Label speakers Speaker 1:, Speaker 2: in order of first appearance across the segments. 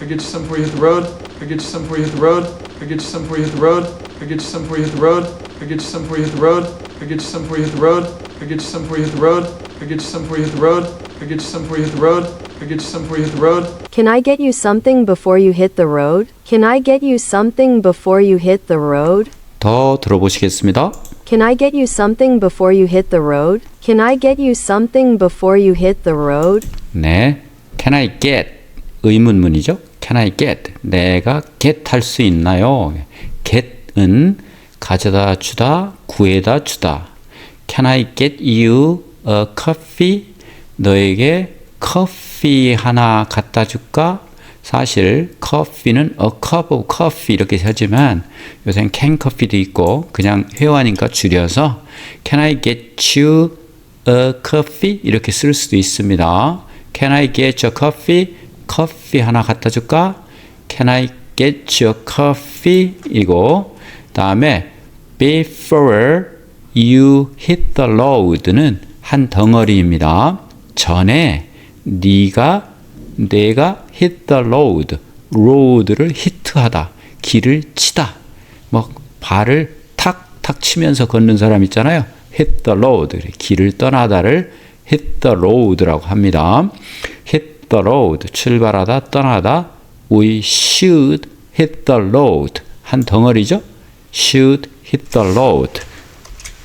Speaker 1: I get you some before you hit the road. I get you some before you hit the road. I get you some before you hit the road. I get you some before you hit the road. I get you some before you hit the road. I get you some before you hit the road. I get you some before you hit the road. I get you some before you hit the road. I get you some before you hit the road. I get you some before you hit the road.
Speaker 2: Can I get you something before you hit the road? Can I get you something before you hit the road?
Speaker 3: 더 들어보시겠습니다.
Speaker 2: Can I get you something before you hit the road? Can I get you something before you hit the road?
Speaker 3: 네. Can I get? 의문문이죠. Can I get? 내가 get 할 수 있나요? get은 가져다 주다, 구해다 주다. Can I get you a coffee? 너에게 커피 하나 갖다 줄까? 사실 커피는 a cup of coffee 이렇게 하지만 요새는 캔 커피도 있고 그냥 회화니까 줄여서 Can I get you a coffee 이렇게 쓸 수도 있습니다. Can I get you a coffee? 커피 하나 갖다 줄까? Can I get you a coffee? 이고 다음에 before you hit the road는 한 덩어리입니다. 전에 네가 내가 hit the road, road를 히트하다, 길을 치다, 뭐 발을 탁탁 치면서 걷는 사람 있잖아요. hit the road, 길을 떠나다를 hit the road라고 합니다. The road, 출발하다, 떠나다. We should hit the road. 한 덩어리죠. should hit the road.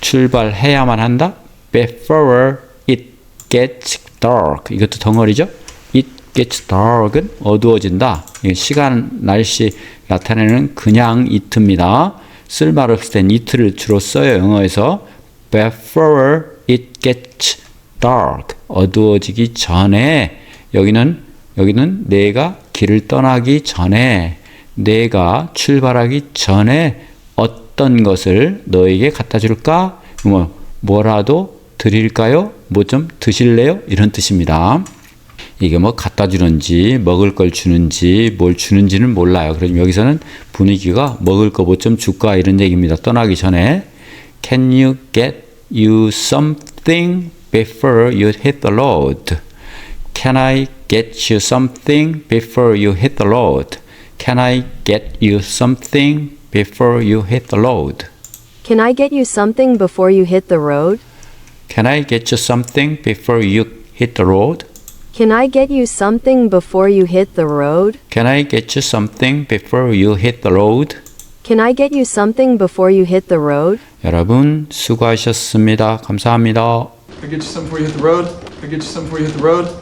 Speaker 3: 출발해야만 한다. before it gets dark. 이것도 덩어리죠. it gets dark은 어두워진다. 시간, 날씨 나타내는 그냥 it입니다. 쓸말 없을 땐 it를 주로 써요. 영어에서 before it gets dark. 어두워지기 전에 여기는 여기는 내가 길을 떠나기 전에 내가 출발하기 전에 어떤 것을 너에게 갖다 줄까? 뭐 뭐라도 드릴까요? 뭐 좀 드실래요? 이런 뜻입니다. 이게 뭐 갖다 주는지 먹을 걸 주는지 뭘 주는지는 몰라요. 그럼 여기서는 분위기가 먹을 거 뭐 좀 줄까 이런 얘기입니다. 떠나기 전에 Can you get you something before you hit the road? Can I get you something before you hit the road? Can I get you something before you hit the road?
Speaker 2: Can I get you something before you hit the road?
Speaker 3: Can I get you something before you hit the road?
Speaker 2: Can I get you something before you hit the road?
Speaker 3: Can I get you something before you hit the road?
Speaker 2: Can I get you something before you hit the road?
Speaker 3: 여러분 수고하셨습니다. 감사합니다.
Speaker 1: I get you some before you hit the road. I get you some before you hit the road.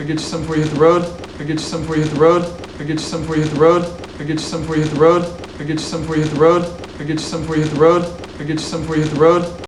Speaker 1: I get you some before you hit the road. I get you some before you hit the road. I get you some before you hit the road. I get you some before you hit the road. I get you some before you hit the road. I get you some before you hit the road. I get you some before you hit the road.